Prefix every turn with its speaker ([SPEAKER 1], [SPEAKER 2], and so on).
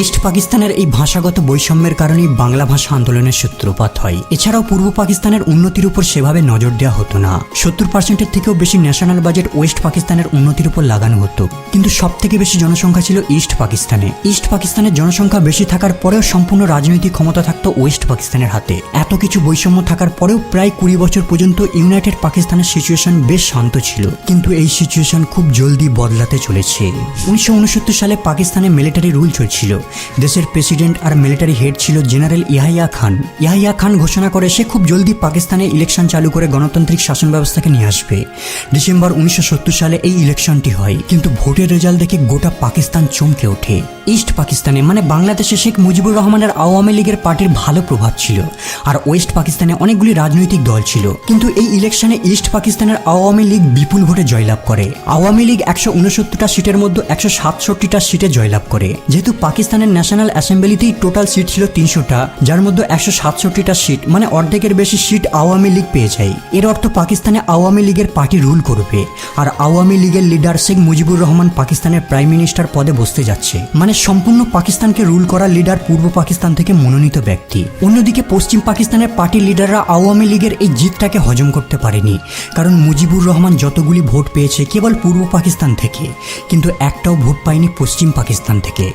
[SPEAKER 1] East পাকিস্তানের এই ভাষাগত বৈষম্যের কারণেই বাংলা ভাষা আন্দোলনের সূত্রপাত হয়। এছাড়াও পূর্ব পাকিস্তানের উন্নতির উপর সেভাবে নজর দেওয়া হতো না। সত্তর পার্সেন্টের থেকেও বেশি ন্যাশনাল বাজেট ওয়েস্ট পাকিস্তানের উন্নতির উপর লাগানো হতো। কিন্তু সব থেকে বেশি জনসংখ্যা ছিল ইস্ট পাকিস্তানে। ইস্ট পাকিস্তানের জনসংখ্যা বেশি থাকার পরেও সম্পূর্ণ রাজনৈতিক ক্ষমতা থাকতো ওয়েস্ট পাকিস্তানের হাতে। এত কিছু বৈষম্য থাকার পরেও প্রায় কুড়ি বছর পর্যন্ত ইউনাইটেড পাকিস্তানের সিচুয়েশন বেশ শান্ত ছিল। কিন্তু এই সিচুয়েশন খুব জলদি বদলাতে চলেছে। উনিশশো উনসত্তর সালে পাকিস্তানে মিলিটারি রুল চলছিল। দেশের প্রেসিডেন্ট আর মিলিটারি হেড ছিল জেনারেল ইয়াহিয়া খান। ইয়াহিয়া খান ঘোষণা করে সে খুব জলদি পাকিস্তানে ইলেকশন চালু করে গণতান্ত্রিক শাসন ব্যবস্থাকে নিয়ে আসবে। ডিসেম্বর উনিশশো সত্তর সালে এই ইলেকশনটি হয়, কিন্তু ভোটের রেজাল্ট দেখে গোটা পাকিস্তান চমকে ওঠে। ইস্ট পাকিস্তানে মানে বাংলাদেশে শেখ মুজিবুর রহমানের আওয়ামী লীগের পার্টির ভালো প্রভাব ছিল, আর ওয়েস্ট পাকিস্তানে অনেকগুলি রাজনৈতিক দল ছিল। কিন্তু এই ইলেকশনে ইস্ট পাকিস্তানের আওয়ামী লীগ বিপুল ভোটে জয়লাভ করে। আওয়ামী লীগ একশো উনসত্তরটা সিটের মধ্যে একশো সাতষট্টিটা সিটে জয়লাভ করে। যেহেতু পাকিস্তানের ন্যাশনাল অ্যাসেম্বলিতেই টোটাল সিট ছিল তিনশোটা, যার মধ্যে একশো সাতষট্টিটা সিট মানে অর্ধেকের বেশি সিট আওয়ামী লীগ পেয়ে যায়। এর অর্থ পাকিস্তানে আওয়ামী লীগের পার্টি রুল করবে, আর আওয়ামী লীগের লিডার শেখ মুজিবুর রহমান পাকিস্তানের প্রাইম মিনিস্টার পদে বসতে যাচ্ছে। মানে সম্পূর্ণ পাকিস্তানকে রুল করা লিডার পূর্ব পাকিস্তান থেকে মনোনীত ব্যক্তি। অন্যদিকে পশ্চিম পাকিস্তানের পার্টি লিডাররা আওয়ামী লীগের এই জিতটাকে হজম করতে পারেনি, কারণ মুজিবুর রহমান যতগুলি ভোট পেয়েছে কেবল পূর্ব পাকিস্তান থেকে, কিন্তু একটাও ভোট পায়নি পশ্চিম পাকিস্তান থেকে।